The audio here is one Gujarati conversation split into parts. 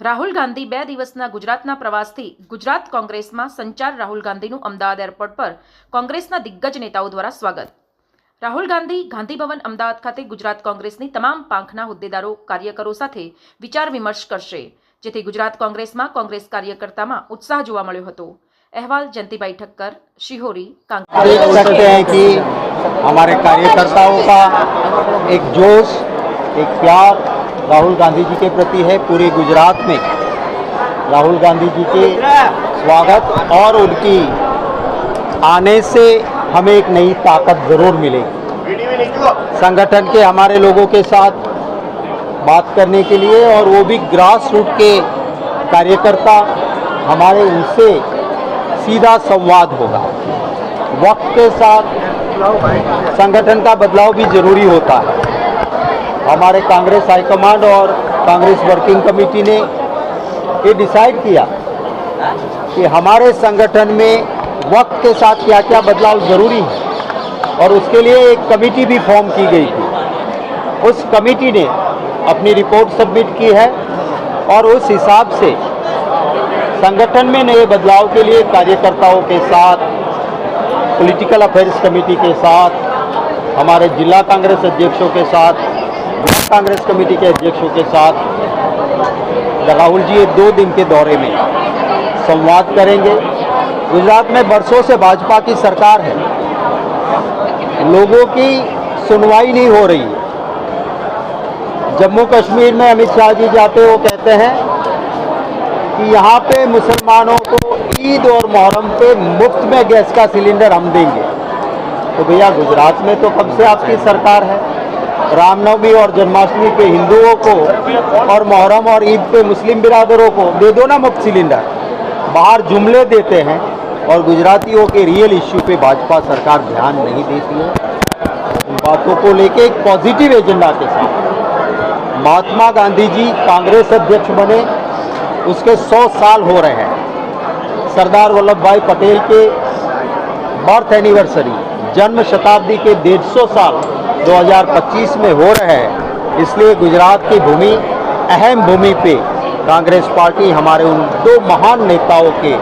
રાહુલ ગાંધી બે દિવસના ગુજરાતના પ્રવાસથી ગુજરાત કોંગ્રેસમાં સંચાર રાહુલ ગાંધીનું અમદાવાદ એરપોર્ટ પર કોંગ્રેસના દિગ્ગજ નેતાઓ દ્વારા સ્વાગત રાહુલ ગાંધી ગાંધીભવન અમદાવાદ ખાતે ગુજરાત કોંગ્રેસની તમામ પાંખના હોદ્દેદારો કાર્યકરો સાથે વિચાર વિમર્શ કરશે જેથી ગુજરાત કોંગ્રેસમાં કોંગ્રેસ કાર્યકર્તામાં ઉત્સાહ જોવા મળ્યો હતો અહેવાલ જયંતિભાઈ ઠક્કર શિહોરી કાંકરા देख सकते हैं कि हमारे कार्यकर्ताओं का एक जोश एक प्यार राहुल गांधी जी के प्रति है पूरे गुजरात में। राहुल गांधी जी के स्वागत और उनकी आने से हमें एक नई ताकत ज़रूर मिलेगी। संगठन के हमारे लोगों के साथ बात करने के लिए और वो भी ग्रास रूट के कार्यकर्ता, हमारे उनसे सीधा संवाद होगा। वक्त के साथ संगठन का बदलाव भी ज़रूरी होता है। हमारे कांग्रेस हाईकमांड और कांग्रेस वर्किंग कमेटी ने ये डिसाइड किया कि हमारे संगठन में वक्त के साथ क्या क्या बदलाव ज़रूरी है और उसके लिए एक कमेटी भी फॉर्म की गई थी। उस कमेटी ने अपनी रिपोर्ट सबमिट की है और उस हिसाब से संगठन में नए बदलाव के लिए कार्यकर्ताओं के साथ पॉलिटिकल अफेयर्स कमेटी के साथ, हमारे जिला कांग्रेस अध्यक्षों के साथ ब्लॉक कांग्रेस कमेटी के अध्यक्षों के साथ राहुल जी ये दो दिन के दौरे में संवाद करेंगे। गुजरात में बरसों से भाजपा की सरकार है। लोगों की सुनवाई नहीं हो रही। जम्मू कश्मीर में अमित शाह जी जाते वो कहते हैं कि यहाँ पे मुसलमानों को ईद और मुहर्रम पे मुफ़्त में गैस का सिलेंडर हम देंगे। तो भैया, गुजरात में तो कब से आपकी सरकार है? रामनवमी और जन्माष्टमी पे हिंदुओं को और मुहर्रम और ईद पे मुस्लिम बिरादरों को दे दो ना मुफ़्त सिलेंडर। बाहर जुमले देते हैं और गुजरातियों के रियल इश्यू पे भाजपा सरकार ध्यान नहीं देती है। इन बातों को लेके एक पॉजिटिव एजेंडा के साथ महात्मा गांधी जी कांग्रेस अध्यक्ष बने। उसके 100 साल हो रहे हैं। सरदार वल्लभ भाई पटेल के बर्थ एनिवर्सरी जन्म शताब्दी के 150 साल 2025 में हो रहे हैं इसलिए गुजरात की भूमि अहम भूमि पे कांग्रेस पार्टी हमारे उन दो महान नेताओं के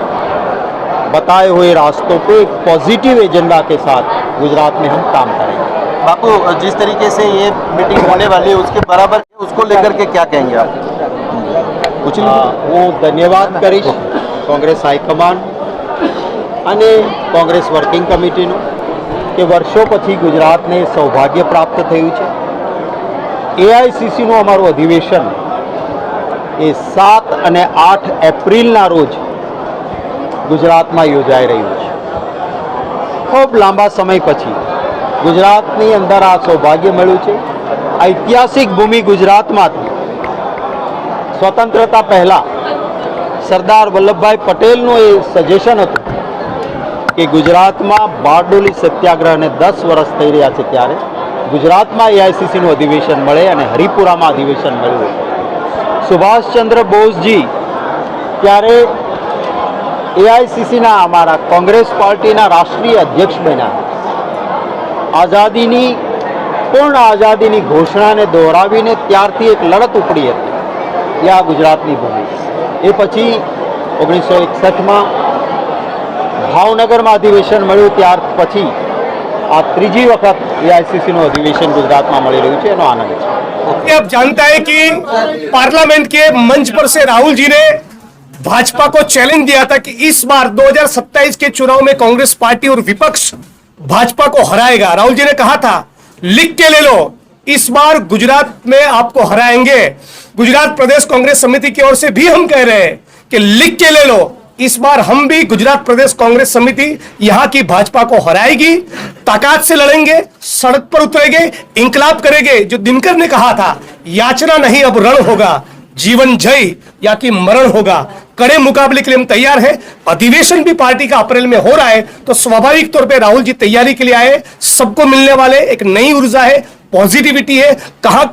बताए हुए रास्तों पे एक पॉजिटिव एजेंडा के साथ गुजरात में हम काम करेंगे बापू जिस तरीके से ये मीटिंग होने वाली है उसके बराबर उसको लेकर के क्या कहेंगे आप कुछ અ, હું ધન્યવાદ કરીશ કોંગ્રેસ હાઈકમાન્ડ અને કોંગ્રેસ વર્કિંગ કમિટીનું કે વર્ષો પછી ગુજરાતને સૌભાગ્ય પ્રાપ્ત થયું છે. એઆઈસીસીનું અમારું અધિવેશન એ સાત અને આઠ એપ્રિલના રોજ ગુજરાતમાં યોજાઈ રહ્યું છે. ખૂબ લાંબા સમય પછી ગુજરાતની અંદર આ સૌભાગ્ય મળ્યું છે. ઐતિહાસિક ભૂમિ ગુજરાતમાંથી સ્વતંત્રતા પહેલાં સરદાર વલ્લભભાઈ પટેલનું એ સજેશન હતું કે ગુજરાતમાં બારડોલી સત્યાગ્રહને દસ વર્ષ થઈ રહ્યા છે ત્યારે ગુજરાતમાં એઆઈસીસીનું અધિવેશન મળે અને હરિપુરામાં અધિવેશન મળ્યું સુભાષચંદ્ર બોઝજી ત્યારે એઆઈસીસીના અમારા કોંગ્રેસ પાર્ટીના રાષ્ટ્રીય અધ્યક્ષ બન્યા. આઝાદીની, પૂર્ણ આઝાદીની ઘોષણાને દોહરાવીને ત્યારથી એક લડત ઉપડી હતી એ આ ગુજરાતની ભૂમિ. એ પછી ઓગણીસો એકસઠમાં ભાવનગરમાં અધિવેશન મળ્યું ત્યાર પછી આ ત્રીજી વખત એઆઈસીસીનું અધિવેશન ગુજરાતમાં મળી રહ્યું છે એનો આનંદ છે ये आप जानता है कि पार्लियामेंट के मंच पर से राहुल जी ने भाजपा को चैलेंज दिया था कि इस बार 2027 के चुनाव में कांग्रेस पार्टी और विपक्ष भाजपा को हराएगा राहुल जी ने कहा था लिख के ले लो इस बार गुजरात में आपको हराएंगे गुजरात प्रदेश कांग्रेस समिति की ओर से भी हम कह रहे हैं कि लिख के ले लो इस बार हम भी गुजरात प्रदेश कांग्रेस समिति यहाँ की भाजपा को हराएगी, ताकत से लड़ेंगे, सड़क पर उतरेंगे, इंकलाब करेंगे, जो दिनकर ने कहा था, याचना नहीं अब रण होगा, जीवन जय, या कि मरण होगा। कड़े मुकाबले के लिए हम तैयार हैं। अधिवेशन भी पार्टी का अप्रैल में हो रहा है तो स्वाभाविक तौर पे राहुल जी तैयारी के लिए आए। सबको मिलने वाले एक नई ऊर्जा है पॉजिटिविटी है कहाँ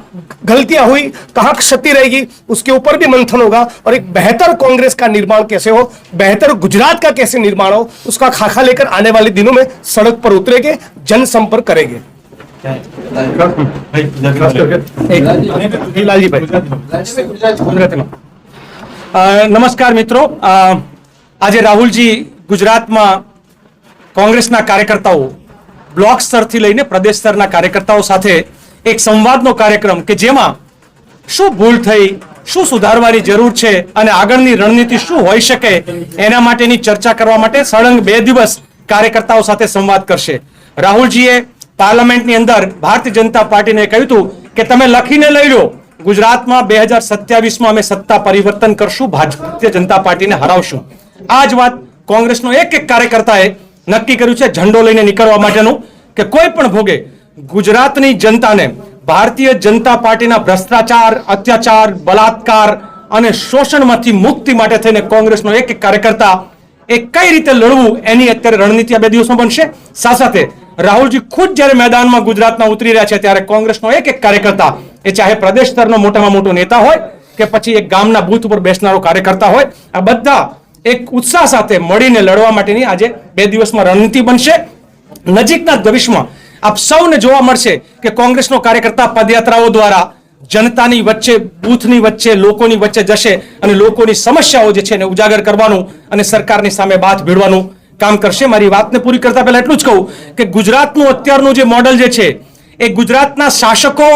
गलतियां हुई कहाँ क्षति रहेगी उसके ऊपर भी मंथन होगा और एक बेहतर कांग्रेस का निर्माण कैसे हो बेहतर गुजरात का कैसे निर्माण हो उसका खाखा लेकर आने वाले दिनों में सड़क पर उतरेंगे जनसंपर्क करेंगे લાલજી ભાઈ ગુજરાતીમાં અ, નમસ્કાર મિત્રો અ, આજે રાહુલજી ગુજરાતમાં કોંગ્રેસના કાર્યકર્તાઓ બ્લોક સ્તરથી લઈને પ્રદેશ સ્તરના કાર્યકર્તાઓ સાથે એક સંવાદનો કાર્યક્રમ કે જેમાં શું ભૂલ થઈ, શું સુધારવાની જરૂર છે અને આગળની રણનીતિ શું હોઈ શકે એના માટેની ચર્ચા કરવા માટે સળંગ બે દિવસ કાર્યકર્તાઓ સાથે સંવાદ કરશે. રાહુલજીએ પાર્લામેન્ટની અંદર ભારતીય જનતા પાર્ટીને કહ્યું હતું કે તમે લખીને લઈ લો, ગુજરાતમાં બે હજાર સત્યાવીસમાં અમે સત્તા પરિવર્તન કરશું ભારતીય જનતા પાર્ટીને હરાવશું. આ જ વાત કોંગ્રેસનો એક એક કાર્યકર્તાએ નક્કી કર્યું છે ઝંડો લઈને નીકળવા માટેનું કે કોઈ પણ ભોગે ગુજરાતની જનતાને ભારતીય જનતા પાર્ટીના ભ્રષ્ટાચાર, અત્યાચાર બલાત્કાર અને શોષણમાંથી મુક્તિ માટે થઈને કોંગ્રેસનો એક એક કાર્યકર્તા એ કઈ રીતે લડવું એની અત્યારે રણનીતિ આ બે દિવસમાં બનશે? સાથે સાથે રાહુલજી ખુદ જ્યારે મેદાનમાં ગુજરાતમાં ઉતરી રહ્યા છે ત્યારે કોંગ્રેસનો એક એક કાર્યકર્તા એ ચાહે પ્રદેશ સ્તરનો મોટામાં મોટો નેતા હોય કે પછી એક ગામના બૂથ ઉપર બેસનારો કાર્યકર્તા હોય, આ બધા એક ઉત્સાહ સાથે મળીને લડવા માટેની આજે બે દિવસમાં રણનીતિ બનશે. નજીકના ભવિષ્યમાં આપ સૌને જોવા મળશે કે કોંગ્રેસનો કાર્યકર્તા પદયાત્રાઓ દ્વારા જનતાની વચ્ચે, બૂથની વચ્ચે, લોકોની વચ્ચે જશે અને લોકોની સમસ્યાઓ જે છે એને ઉજાગર કરવાનું અને સરકારની સામે બાથ ભીડવાનું કામ કરશે. મારી વાતને પૂરી કરતા પહેલા એટલું જ કહું કે ગુજરાતનું અત્યારનું જે મોડલ જે છે, એ ગુજરાતના શાસકો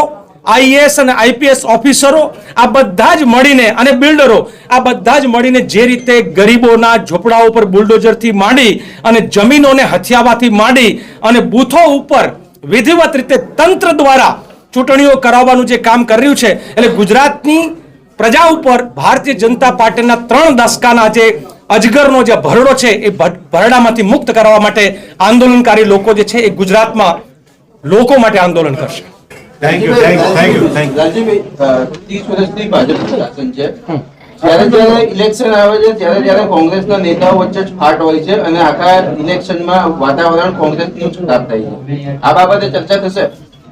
આઈએએસ અને આઈપીએસ ઓફિસરો આ બધા જ મળીને અને બિલ્ડરો આ બધા જ મળીને જે રીતે ગરીબોના ઝોપડાઓ ઉપર બુલડોઝરથી માંડી અને જમીનોને હથિયાવાથી માંડી અને બૂથો ઉપર વિધિવત રીતે તંત્ર દ્વારા ચૂંટણીઓ કરાવવાનું જે કામ કરી રહ્યું છે, એટલે ગુજરાતની પ્રજા ઉપર ભારતીય જનતા પાર્ટીના ત્રણ દશકાના જે અજગરનો જે ભરડો છે, એ ભરડામાંથી મુક્ત કરવા માટે આંદોલનકારી લોકો જે છે, એ ગુજરાતમાં લોકો માટે આંદોલન કરશે. Thank you thank you thank you uh, ત્રીસ વર્ષથી ભાજપનું શાસન છે. જ્યારે જ્યારે ઇલેક્શન આવે છે ત્યારે ત્યારે કોંગ્રેસના નેતાઓ વચ્ચે જ ફાટ હોય છે અને આખા ઇલેક્શનમાં વાતાવરણ કોંગ્રેસનું જ ખરાબ થાય છે. આ બાબતે ચર્ચા થશે?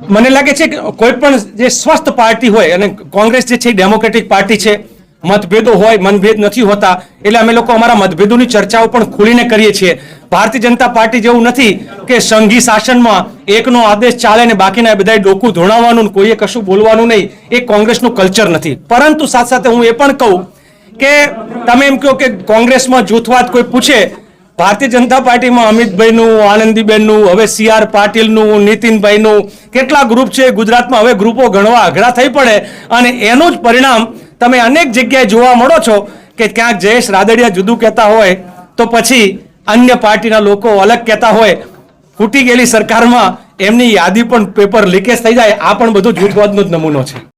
મને લાગે છે કે કોઈ પણ જે સ્વસ્થ પાર્ટી હોય અને કોંગ્રેસ જે છે ડેમોક્રેટિક પાર્ટી છે મતભેદો હોય, મનભેદ નથી હોતા. એટલે અમે લોકો અમારા મતભેદોની ચર્ચાઓ પણ ખુલીને કરીએ છીએ. ભારતીય જનતા પાર્ટી જેવું નથી કે સંઘી શાસનમાં એકનો આદેશ ચાલે ને બાકીના બધા ડોકું ધોણાવવાનું કોઈએ કશું બોલવાનું નહીં. એ કોંગ્રેસનું કલ્ચર નથી. પરંતુ સાથે સાથે હું એ પણ કહું કે તમે એમ કહો કે કોંગ્રેસમાં જૂથવાદ કોઈ પૂછે, ભારતીય જનતા પાર્ટીમાં અમિતભાઈનું, આનંદીબેનનું, હવે સી આર પાટીલનું, નીતિનભાઈનું કેટલા ગ્રુપ છે? ગુજરાતમાં હવે ગ્રુપો ગણવા અઘરા થઈ પડે અને એનું જ પરિણામ તમે અનેક જગ્યાએ જોવા મળો છો કે ક્યાંક જયેશ રાદડિયા જુદું કહેતા હોય, તો પછી અન્ય પાર્ટીના લોકો અલગ કહેતા હોય. ફૂટી ગયેલી સરકારમાં એમની યાદી પણ પેપર લીકેજ થઈ જાય, આ પણ બધું જૂથવાદનો જ નમૂનો છે.